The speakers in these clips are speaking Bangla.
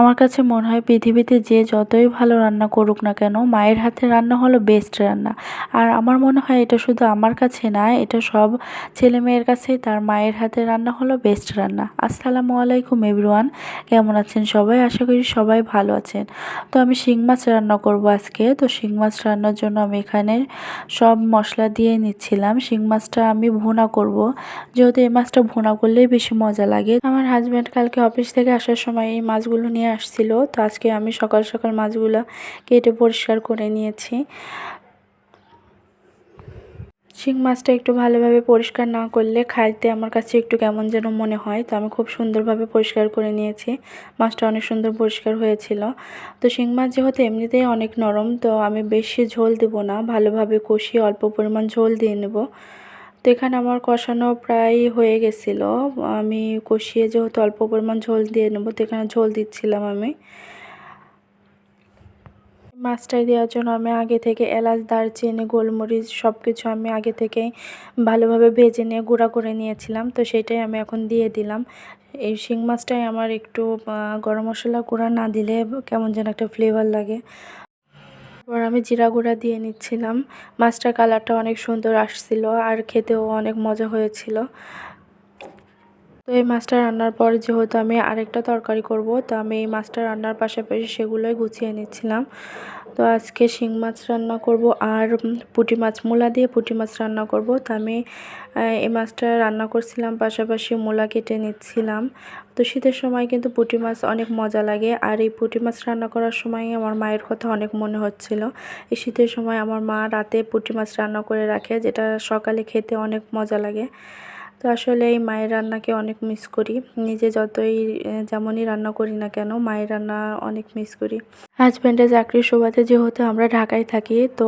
আমার কাছে মনে হয় পৃথিবীতে যে যতই ভালো রান্না করুক না কেন, মায়ের হাতে রান্না হলো বেস্ট রান্না। আর আমার মনে হয় এটা শুধু আমার কাছে না, এটা সব ছেলে মেয়ের কাছেই তার মায়ের হাতে রান্না হলো বেস্ট রান্না। আসসালামু আলাইকুম এভরিওয়ান কেমন আছেন সবাই? আশা করি সবাই ভালো আছেন। তো আমি শিং মাছ রান্না করব আজকে। তো শিং মাছ রান্নার জন্য আমি এখানে সব মশলা দিয়ে নিচ্ছিলাম। শিং মাছটা আমি ভুনা করব। যেহেতু এই মাছটা ভুনা করলেই বেশি মজা লাগে। আমার হাজব্যান্ড কালকে অফিস থেকে আসার সময় এই মাছগুলো নিয়ে আসছিল। তো আজকে আমি সকাল সকাল মাছগুলো কেটে পরিষ্কার করে নিয়েছি। শিং মাছটা একটু ভালোভাবে পরিষ্কার না করলে খাইতে আমার কাছে একটু কেমন যেন মনে হয়। তো আমি খুব সুন্দরভাবে পরিষ্কার করে নিয়েছি। মাছটা অনেক সুন্দর পরিষ্কার হয়েছিল। তো শিং মাছ যেহেতু এমনিতেই অনেক নরম, তো আমি বেশি ঝোল দেব না। ভালোভাবে কষিয়ে অল্প পরিমাণ ঝোল দিয়ে নেব। তো এখানে আমার কষানো প্রায় হয়ে গেছিল। আমি কষিয়ে যেহেতু অল্প পরিমাণ ঝোল দিয়ে নেব, তো এখানে ঝোল দিচ্ছিলাম আমি। মাছটাই দেওয়ার জন্য আমি আগে থেকে এলাচ, দারচিনি, গোলমরিচ সব কিছু আমি আগে থেকেই ভালোভাবে ভেজে নিয়ে গুঁড়া করে নিয়েছিলাম, তো সেটাই আমি এখন দিয়ে দিলাম। এই শিং মাছটাই আমার একটু গরম মশলা গুঁড়া না দিলে কেমন যেন একটা ফ্লেভার লাগে। এবার আমি জিরা গুঁড়া দিয়ে নিচ্ছিলাম। মাছটার কালারটা অনেক সুন্দর আসছিল আর খেতেও অনেক মজা হয়েছিল। তো এই মাছটা রান্নার পর যেহেতু আমি আরেকটা তরকারি করব, তো আমি এই মাছটা রান্নার পাশাপাশি সেগুলোই গুছিয়ে নিচ্ছিলাম। তো আজকে শিং মাছ রান্না করব আর পুঁটি মাছ, মূলা দিয়ে পুঁটি মাছ রান্না করব। তো আমি এই মাছটা রান্না করছিলাম, পাশাপাশি মূলা কেটে নিচ্ছিলাম। তো শীতের সময় কিন্তু পুঁটি মাছ অনেক মজা লাগে। আর এই পুঁটি মাছ রান্না করার সময় আমার মায়ের কথা অনেক মনে হচ্ছিল। এই শীতের সময় আমার মা রাতে পুঁটি মাছ রান্না করে রাখে, যেটা সকালে খেতে অনেক মজা লাগে। তো আসলে এই মায়ের রান্নাকে অনেক মিস করি। নিজে যতই যেমনই রান্না করি না কেন, মায়ের রান্না অনেক মিস করি। হাজব্যান্ডের চাকরির সুবাদে যেহেতু আমরা ঢাকায় থাকি, তো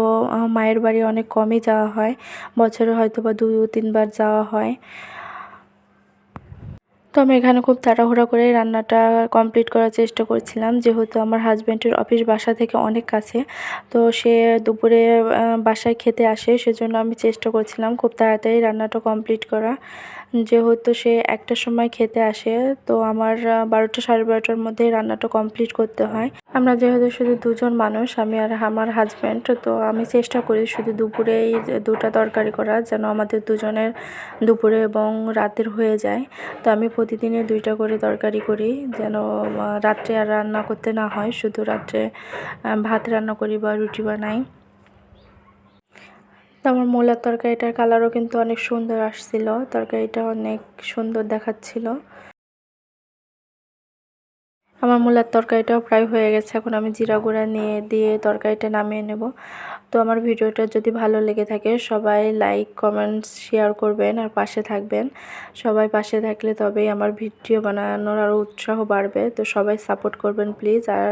মায়ের বাড়ি অনেক কমই যাওয়া হয়। বছরে হয়তো বা দু তিনবার যাওয়া হয়। তো আমি এখানে খুব তাড়াহুড়া করে রান্নাটা কমপ্লিট করার চেষ্টা করছিলাম। যেহেতু আমার হাজব্যান্ডের অফিস বাসা থেকে অনেক কাছে, তো সে দুপুরে বাসায় খেতে আসে, সেজন্য আমি চেষ্টা করছিলাম খুব তাড়াতাড়ি রান্নাটা কমপ্লিট করা। যেহেতু সে একটার সময় খেতে আসে, তো আমার বারোটা সাড়ে বারোটার মধ্যে রান্নাটা কমপ্লিট করতে হয়। আমরা যেহেতু শুধু দুজন মানুষ, আমি আর আমার হাজব্যান্ড তো আমি চেষ্টা করি শুধু দুপুরেই দুটা তরকারি করা যেন আমাদের দুজনের দুপুরে এবং রাতের হয়ে যায়। তো আমি প্রতিদিনে দুইটা করে তরকারি করি যেন রাত্রে আর রান্না করতে না হয়, শুধু রাত্রে ভাত রান্না করি বা রুটি বানাই। আমার মূলার তরকারিটার কালারও কিন্তু অনেক সুন্দর আসছিল, তরকারিটা অনেক সুন্দর দেখাচ্ছিল। আমার মূলার তরকারিটাও প্রায় হয়ে গেছে, এখন আমি জিরা গুঁড়া নিয়ে দিয়ে তরকারিটা নামিয়ে নেব। তো আমার ভিডিওটা যদি ভালো লেগে থাকে, সবাই লাইক কমেন্টস শেয়ার করবেন আর পাশে থাকবেন। সবাই পাশে থাকলে তবেই আমার ভিডিও বানানোর আরও উৎসাহ বাড়বে। তো সবাই সাপোর্ট করবেন প্লিজ আর